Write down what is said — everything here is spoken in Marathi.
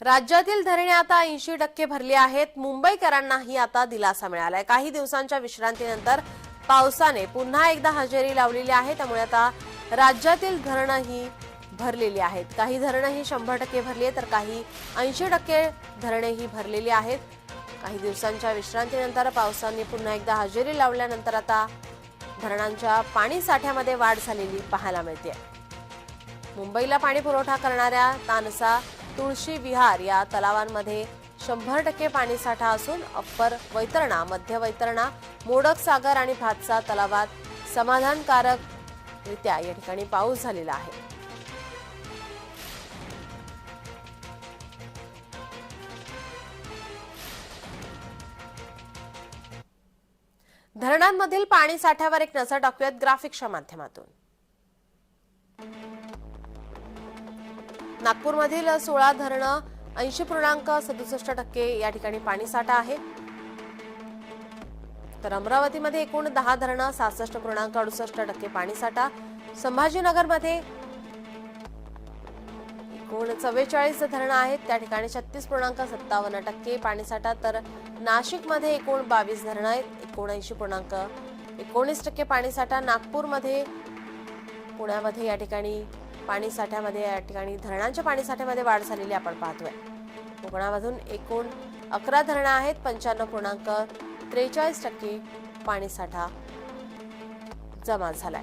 राज्यातील धरणे आता ऐंशी टक्के भरली आहेत. मुंबईकरांनाही आता दिलासा मिळालाय. काही दिवसांच्या विश्रांतीनंतर पावसाने पुन्हा एकदा हजेरी लावलेली आहे. त्यामुळे आता राज्यातील धरणंही भरलेली आहेत. काही धरणंही शंभर टक्के भरली आहे तर काही ऐंशी टक्के धरणेही भरलेली आहेत. काही दिवसांच्या विश्रांतीनंतर पावसाने पुन्हा एकदा हजेरी लावल्यानंतर आता धरणांच्या पाणी साठ्यामध्ये वाढ झालेली पाहायला मिळते मुंबईला पाणी पुरवठा करणाऱ्या तानसा तुळशी विहार या तलावांमध्ये शंभर टक्के पाणीसाठा असून अप्पर वैतरणा मध्य वैतरणा मोडक सागर आणि भातसा तलावात समाधानकारक रित्या या ठिकाणी पाऊस झालेला आहे. धरणांमधील पाणी साठ्यावर एक नजर टाकूयात ग्राफिक्सच्या माध्यमातून. नागपूरमधील सोळा धरणं ऐंशी पूर्णांक सदुसष्ट टक्के या ठिकाणी पाणीसाठा आहे. तर अमरावतीमध्ये एकूण दहा धरणं सहासष्ट पूर्णांक अडुसष्ट टक्के पाणीसाठा. संभाजीनगरमध्ये एकूण चव्वेचाळीस धरणं आहेत. त्या ठिकाणी छत्तीस पूर्णांक सत्तावन्न टक्के पाणीसाठा. तर नाशिकमध्ये एकूण बावीस धरणं आहेत. एकोणऐंशी पूर्णांक एकोणीस टक्के पाणीसाठा. नागपूरमध्ये पुण्यामध्ये या ठिकाणी पाणीसाठ्यामध्ये या ठिकाणी धरणांच्या पाणीसाठ्यामध्ये वाढ झालेली आपण पाहतोय. कोकणामधून एकूण अकरा धरणं आहेत पंच्याण्णव पूर्णांक त्रेचाळीस टक्के पाणीसाठा जमा झालाय.